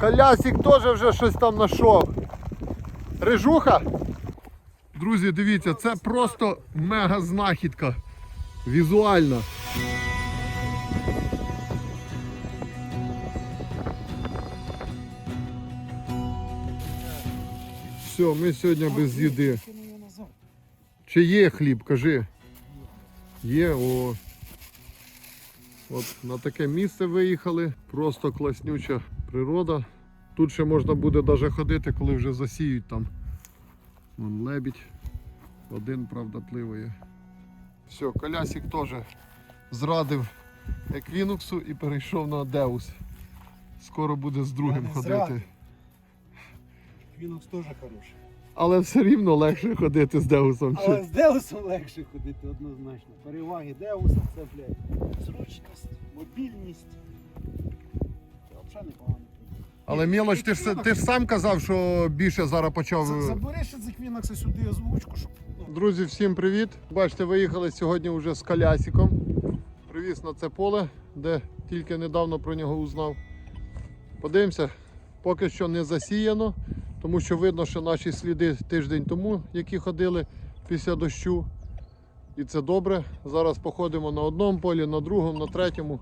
Колясик теж вже щось там знайшов. Рижуха. Друзі, дивіться, це просто мега знахідка. Візуальна. Все, ми сьогодні без їди. Чи є хліб, кажи. Є, о. От на таке місце виїхали. Просто класнюча природа. Тут ще можна буде навіть ходити, коли вже засіють там. Вон лебідь. Один, правда, пливає. Все, колясик теж зрадив еквіноксу і перейшов на Деус. Скоро буде з другим ходити. зрадив. Квінокс теж хороший. Але все рівно легше ходити з Деусом. Але з Деусом легше ходити однозначно. Переваги Деуса це, блядь, зручність, мобільність. Це взагалі непогано. Але Мілоч, ти ж, ти ж сам казав, що більше зараз почав. Забери ще з Equinox сюди озвучку, щоб. ну, Друзі, всім привіт! Бачите, виїхали сьогодні вже з колясиком. Привіз на це поле, де тільки недавно про нього узнав. Подивимося, поки що не засіяно, тому що видно, що наші сліди тиждень тому, які ходили після дощу. І це добре. Зараз походимо на одному полі, на другому, на третьому.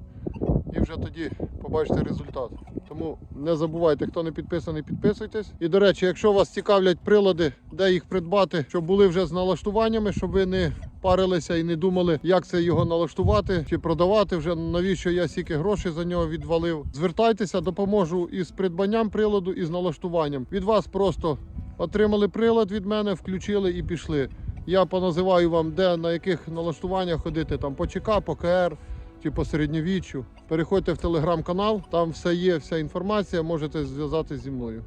І вже тоді побачите результат. Тому не забувайте, хто не підписаний, підписуйтесь. І до речі, якщо вас цікавлять прилади, де їх придбати, щоб були вже з налаштуваннями, щоб ви не парилися і не думали, як це його налаштувати чи продавати вже навіщо я стільки грошей за нього відвалив. Звертайтеся, допоможу із придбанням приладу і з налаштуванням. Від вас просто отримали прилад від мене, включили і пішли. Я поназиваю вам, де на яких налаштуваннях ходити, там по ЧК, по КР чи по середньовіччю. Переходьте в телеграм-канал, там все є, вся інформація, можете зв'язатися зі мною.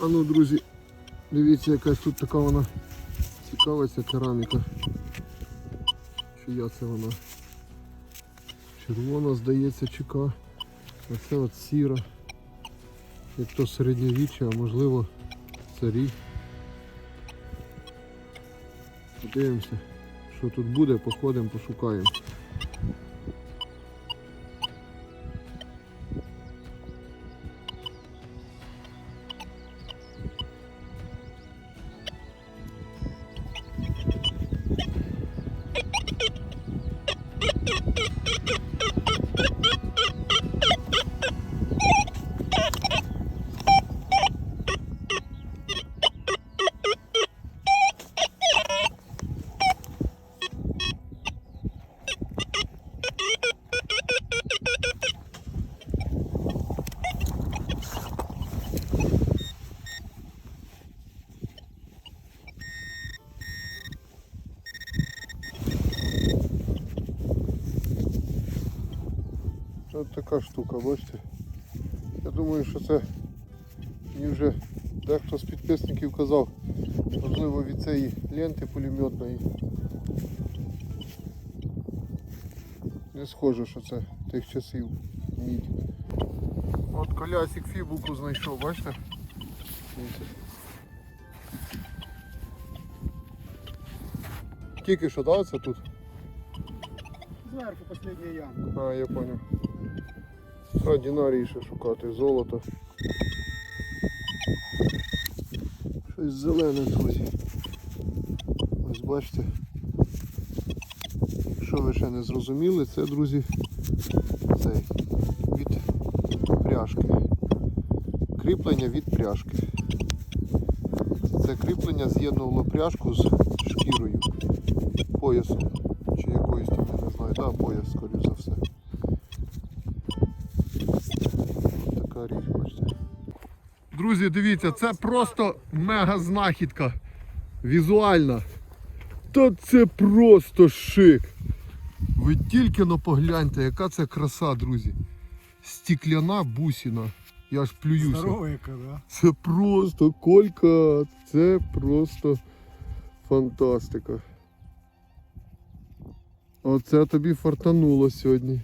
А ну, друзі, дивіться, якась тут така вона цікава ця кераміка. Чия це вона? Червона, здається, чека. А це от сіра. Як то середньовіччя, а можливо царі. Подивимося, що тут буде, походимо, пошукаємо. Ось така штука, бачите? Я думаю, що це мені вже дехто з підписників казав, можливо від цієї ленти пулеметної. Не схоже, що це тих часів мідь. От колясик фібулку знайшов, бачите? Тільки що, да, це тут? Зверху остання ямка. А, я понял. А, динарії ще шукати, золото. Щось зелене, друзі. Ось бачите. Якщо ви ще не зрозуміли, це, друзі, цей від пряжки. Кріплення від пряжки. Це кріплення з'єднувало пряжку з шкірою, поясом. Чи якоюсь я не знаю, да, пояс, скоріш за все. Друзі, дивіться, це просто мега знахідка. Візуальна. Та це просто шик. Ви тільки но погляньте, яка це краса, друзі. Стікляна бусина. Я аж плююся. Здорова яка, да? Це просто колька, це просто фантастика. Оце тобі фартануло сьогодні.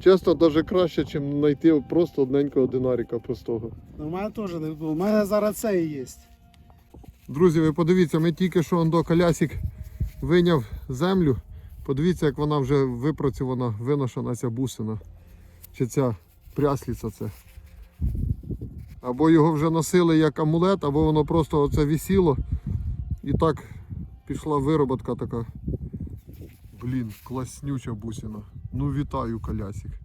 Чесно, навіть краще, ніж знайти просто одненького динаріка простого. У мене теж не було. У мене зараз це і є. Друзі, ви подивіться, ми тільки що он до колясик виняв землю. Подивіться, як вона вже випрацьована, виношена ця бусина. Чи ця прясліця це. Або його вже носили як амулет, або воно просто оце висіло. І так пішла вироботка така. Блін, класнюча бусина. Ну вітаю, колясик.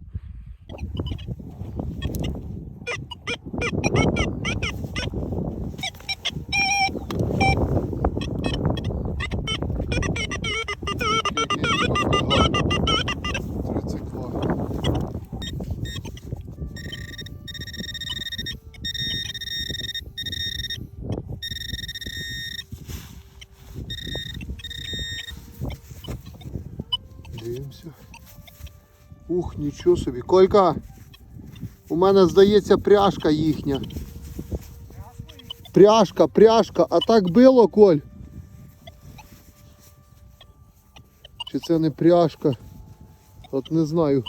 Трицикла. Дивимося. Ух, нічого собі. Колька, у мене здається пряжка їхня. Пряжка, пряжка, а так било, Коль. Чи це не пряжка? От не знаю.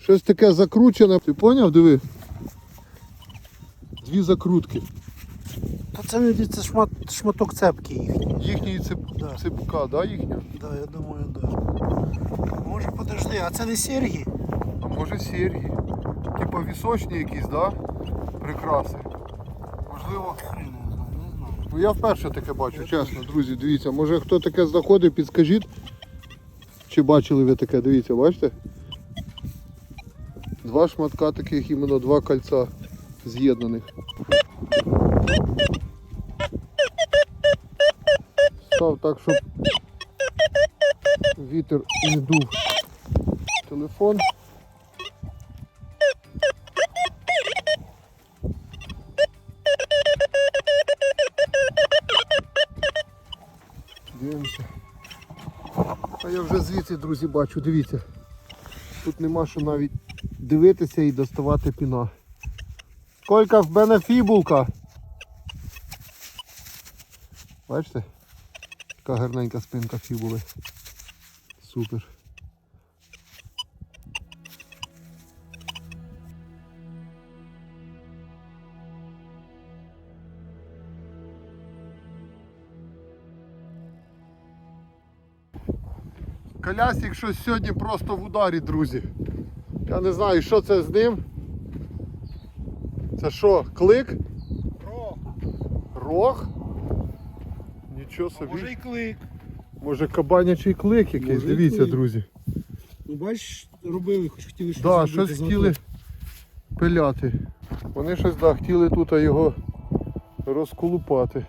Щось таке закручене. Ти поняв, диви? Дві закрутки. Та це не це шмат, шматок цепки їхній. Їхній цеп... Да. цепка, да, їхня? Да, я думаю, да. Подожди, а це не Сергій? А може серії. Типа вісочні якісь, да? Прикраси. Можливо. Ну я вперше таке бачу, чесно, друзі, дивіться, може хто таке знаходив, підскажіть. Чи бачили ви таке, дивіться, бачите? Два шматка таких, іменно два кольця з'єднаних. Став так, щоб вітер не дув телефон. Дивимося. А я вже звідси, друзі, бачу, дивіться. Тут нема що навіть дивитися і доставати піна. Колька в мене фібулка. Бачите? Така гарненька спинка фібули. Супер. Колясик щось сьогодні просто в ударі, друзі. Я не знаю, що це з ним. Це що, клик? Про, Рог? Нічого а собі. може і клик. Може кабанячий клик якийсь, Може, і дивіться, клик. друзі. Ну бачиш, робили, хоч хотіли щось Так, да, щось хотіли пиляти. Вони щось да, хотіли тут його розколупати.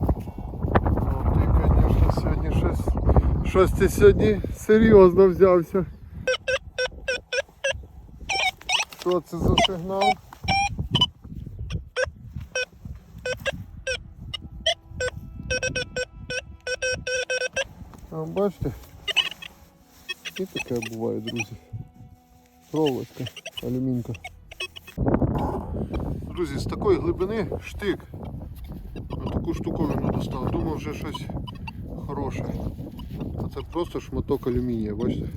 О, ти, звісно, сьогодні щось. Щось ти сьогодні серйозно взявся. Що це за сигнал? А, бачите? І таке буває, друзі. Проволочка, алюмінка. Друзі, з такої глибини штик. Таку штуковину достав. Думав вже щось хороше. Це просто шматок алюмінія, бачите?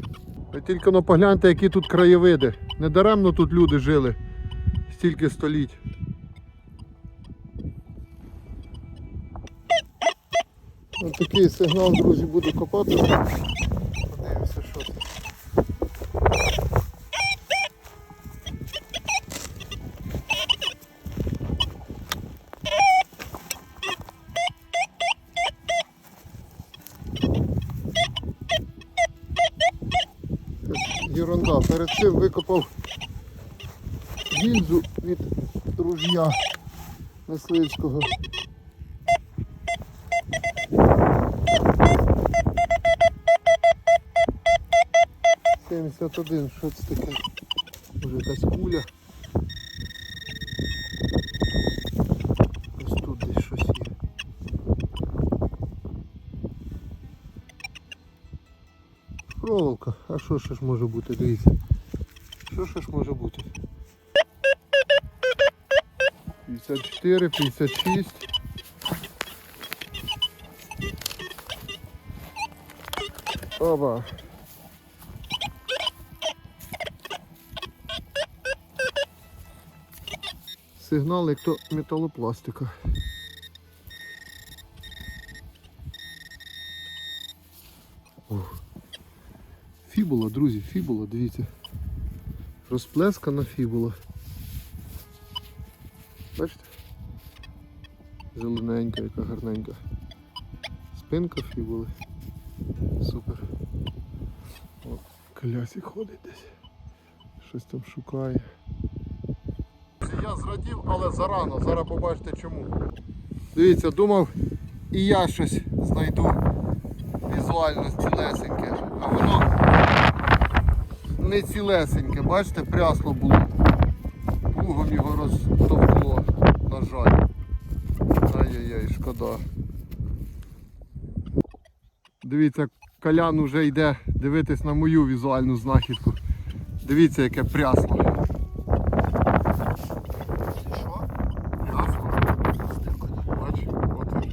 Ви тільки ну, погляньте, які тут краєвиди. Недаремно тут люди жили стільки століть. Ось такий сигнал, друзі, буду копати. Подивимося, що це. Єрунда. Перед цим викопав гільзу від дружня мисливського. Сімдесят один, що це таке? Може якась куля. Що ж може бути? Дивіться. Що ж може бути? 54, 56. Оба. Сигнал як то металопластика. Фібула, друзі, фібула, дивіться. Розплескана фібула. Бачите? Зелененька, яка гарненька. Спинка фібули. Супер. От, колясик ходить десь. Щось там шукає. Я зрадів, але зарано. Зараз побачите чому. Дивіться, думав і я щось знайду візуально цілесеньке. А воно не цілесеньке, бачите, прясло було. Плугом його розтовкло, на жаль. Ай-яй-яй, шкода. Дивіться, Колян уже йде дивитись на мою візуальну знахідку. Дивіться, яке прясло. Що? Прясло. Бач, от воно.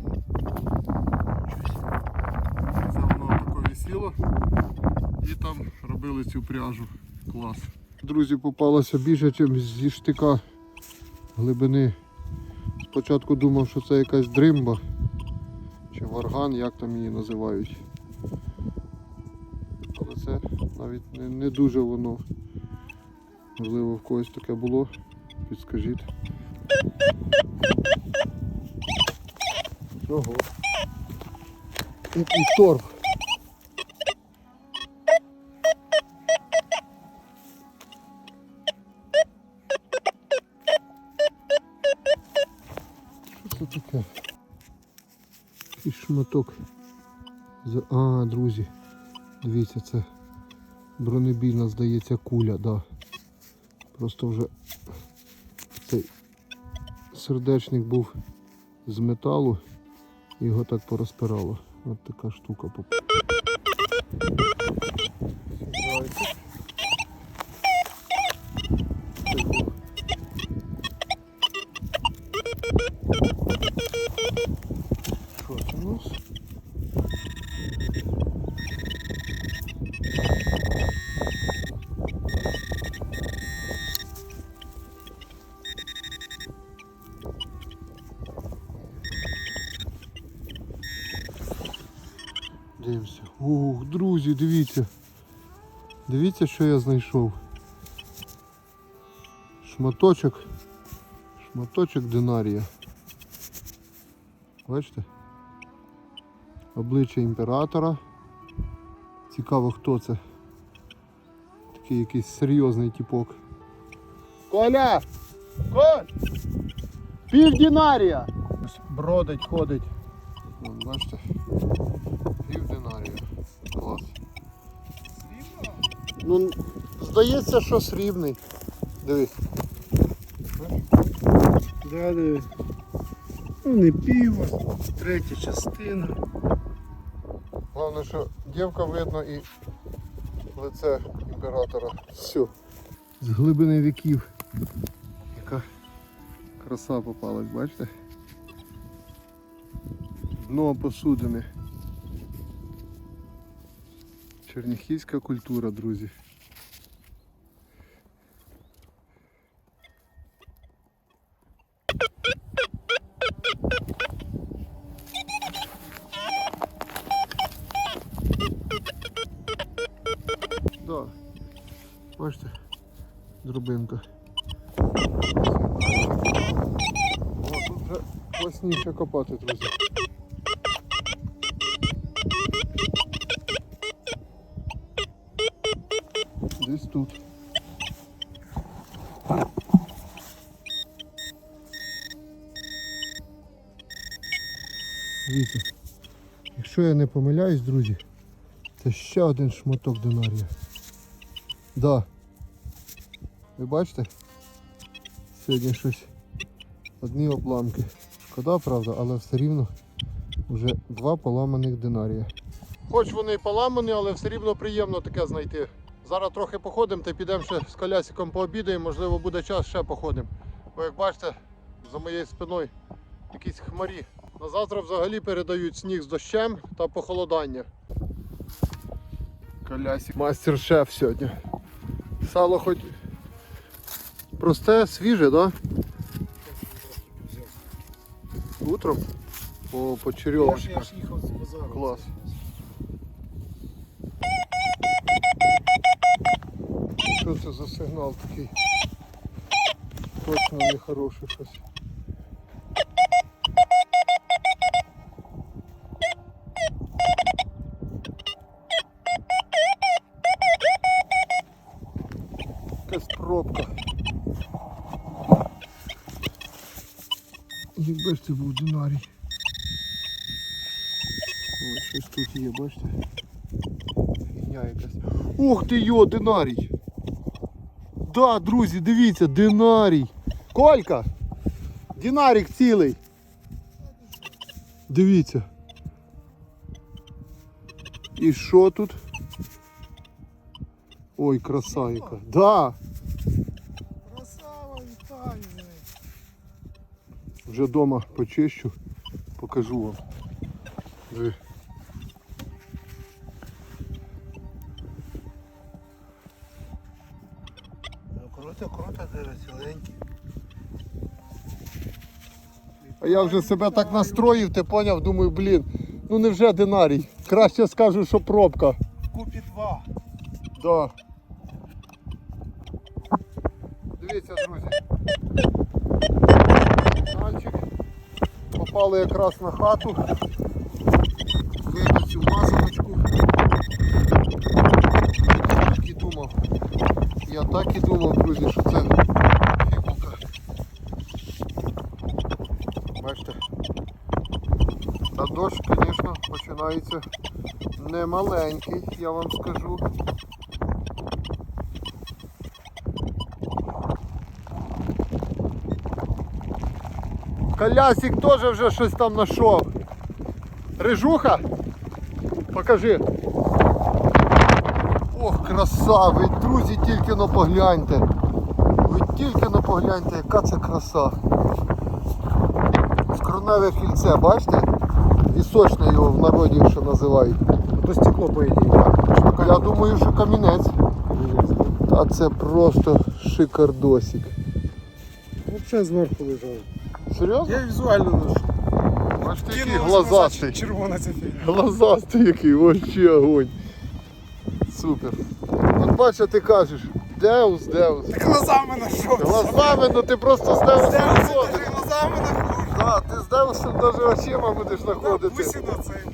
Це воно тако висіло. І там робили цю пряжу. Клас. Друзі, попалося більше, ніж зі штика глибини. Спочатку думав, що це якась дримба чи варган, як там її називають. Але це навіть не, не дуже воно. Можливо, в когось таке було. Підскажіть. Ого. Який торф. Шматок. А, друзі, дивіться, це бронебійна, здається, куля, да. Просто вже цей сердечник був з металу, його так порозпирало. От така штука друзі, дивіться. Дивіться, що я знайшов. Шматочок. Шматочок динарія. Бачите? Обличчя імператора. Цікаво хто це. Такий якийсь серйозний типок. Коля! Коль! Пів динарія! Бродить, ходить. Вон, бачите? Пів динарія. Клас. Ну, здається, що срібний. Дивись. Да, диви. Ну не пиво, третя частина. Головне, що дівка видно і лице імператора. Все. З глибини віків. Яка краса попалась, бачите? Дно посудини. Черніхівська культура, друзі. Да. Бачите, дробинка. О, тут вже класніше копати, друзі. Якщо я не помиляюсь, друзі, це ще один шматок динарія. Да. Ви бачите? Сьогодні щось одні обламки. Шкода, правда, але все рівно вже два поламаних динарія. Хоч вони і поламані, але все рівно приємно таке знайти. Зараз трохи походимо та підемо ще з колясиком пообідаємо, можливо буде час, ще походимо. Бо як бачите, за моєю спиною якісь хмарі. На завтра взагалі передають сніг з дощем та похолодання. Колясик. Мастер-шеф сьогодні. Сало хоч просте, свіже, да? Утром? По базару. Клас. Що це за сигнал такий? Точно нехороше щось. Якась пробка. Якби ж це був динарій. Ось щось тут є, бачите? Фігня якась. Ух ти йо, динарій! Да, друзі, дивіться, динарій. Колька! Динарік цілий. Дивіться. І що тут? Ой, краса яка. Да, Красава, вітаю. вже вдома почищу, покажу вам. Ну круто, круто, ціленький. А я вже себе так настроїв, ти поняв, думаю, блін, ну невже динарій? Краще скажу, що пробка. Купі два. Да. Дивіться, друзі. Сигнальчик. Попали якраз на хату. Вийду цю мазаночку. Так і думав. Я так і думав, друзі, що це фігурка. Бачите. Та дощ, звісно, починається не маленький, я вам скажу. Колясик теж вже щось там знайшов. Рижуха? Покажи. Ох, краса, ви, друзі, тільки но погляньте. Ви тільки но погляньте, яка це краса. Скроневе кільце, бачите? Вісочне його в народі ще називають. То стекло, по ідеї. Я думаю, що камінець. Та це просто шикардосик. Взагалі зверху лежав. Серйозно? Я візуально ношу. Бачите, який глазастий. Червона ця фігня. Глазастий який, вообще огонь. Супер. От бачиш, ти кажеш, Деус, Деус. Ти глазами знайшов. Глазами, ну ти просто з Деусом ходиш. ти глазами знаходиш. Да, ти з Деусом навіть очима будеш знаходити. Бусіна на колечко.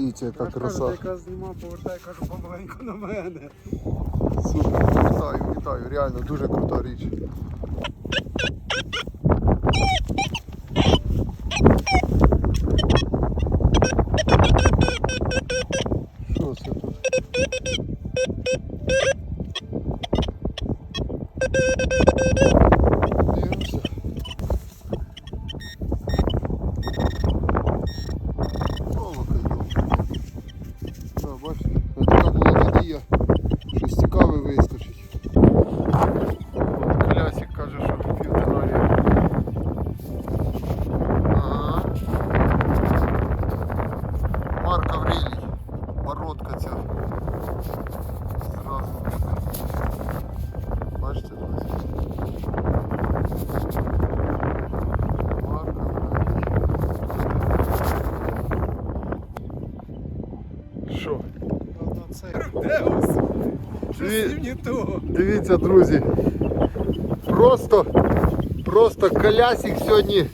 Дивіться, яка краса. Яка знімав, повертає, кажу, помаленьку на мене. Супер, вітаю, вітаю, реально дуже крута річ. Що це тут? Дивимося. Проволока, йо. Да, бачите, от така була надія. Щось цікаве вискочить. Колясик каже, що пів динарія. Ага. Марк Аврелій. Бородка ця. Зразу видно. Бачите, друзі? Марк Аврелій. Що? Деус. Дві- Щось не того. Дивіться, друзі. Просто, просто колясик сьогодні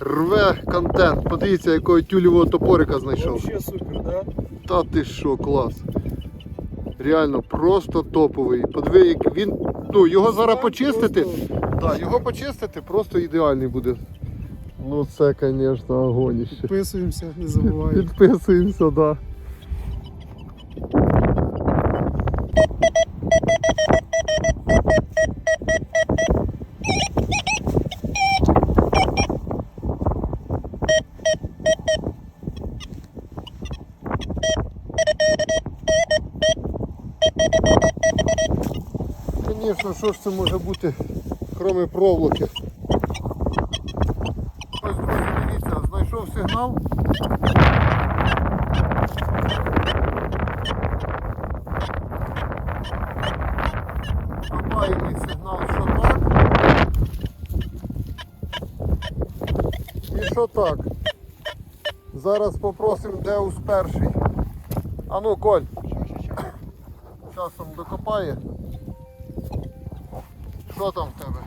рве контент. Подивіться, якого тюлевого топорика знайшов. Вообще супер, да? Та ти що, клас. Реально, просто топовий. Подиви, як він. Ну, його зараз почистити. Так, його почистити просто ідеальний буде. Ну це, звісно, огоніще. Підписуємося, не забуваємо. Підписуємося, так. Да. що ж це може бути кроме проволоки? Ось, дивіться, знайшов сигнал. Копаємо сигнал, що так. І що так? Зараз попросимо де Деус перший. Ану Коль. Часом докопає. Що там в тебе?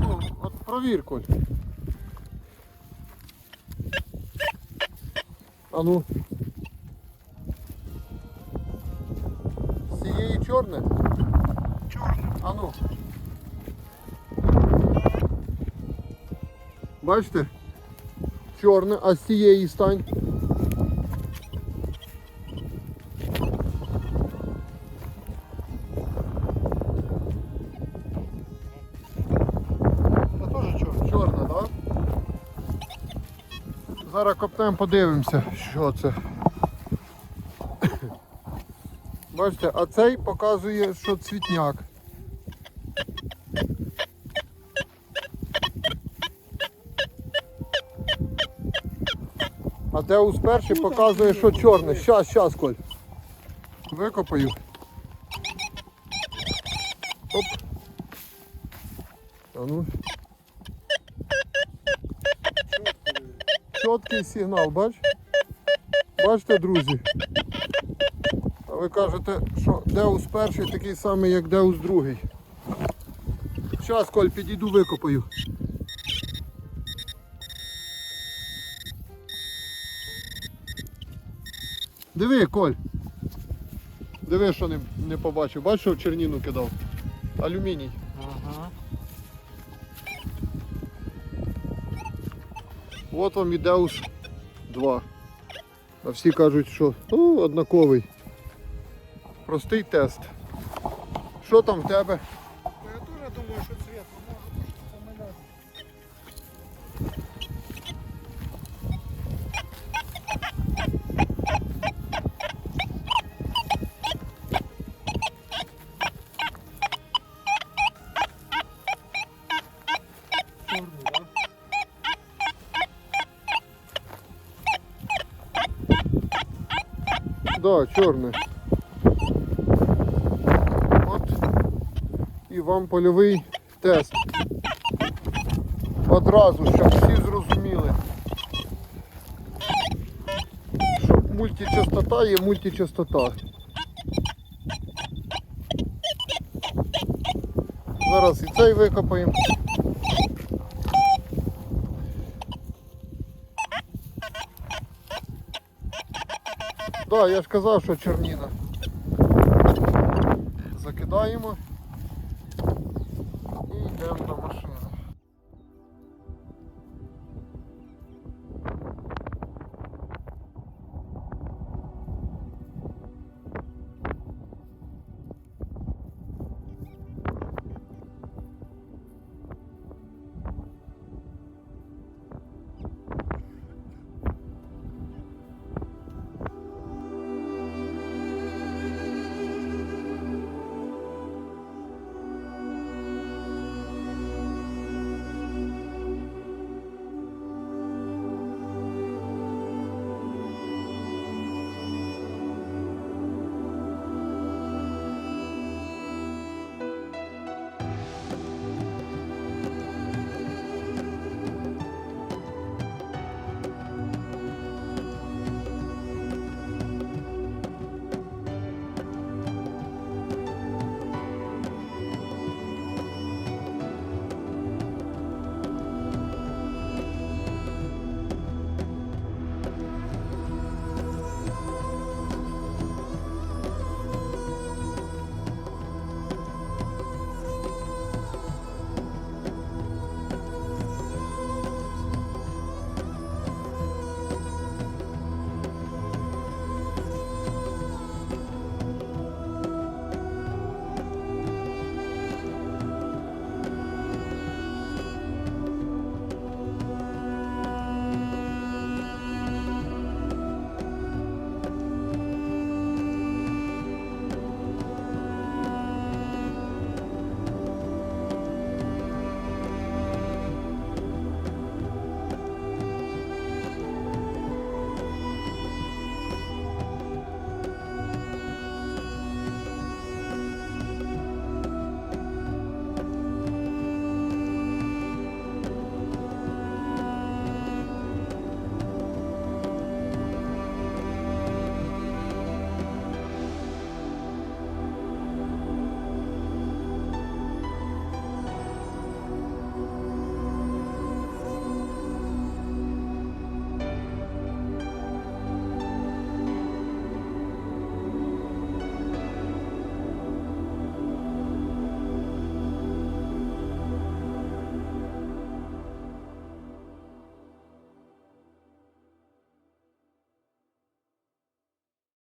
Ну, от провір, Коль. А ну. Бачите? Чорне, а з цієї стань. Це теж чорний. Чорне, так? Зараз коптем подивимося, що це. Бачите, а цей показує, що цвітняк. А Деус перший показує, що чорне. Щас, щас, Коль. Викопаю. Оп. А ну. Чіткий сигнал, бач? Бачите, друзі? А ви кажете, що Деус перший такий самий, як Деус другий. Зараз, Коль, підійду викопаю. Диви, Коль. Диви, що не, не побачив. Бачиш, що черніну кидав? Алюміній. Ага. От вам і Деус 2. А всі кажуть, що о, однаковий. Простий тест. Що там в тебе? Да, чорне. От і вам польовий тест. Одразу, щоб всі зрозуміли. Що мультичастота є мультичастота. Зараз і цей викопаємо. Да, я ж казав, що чорніна. Закидаємо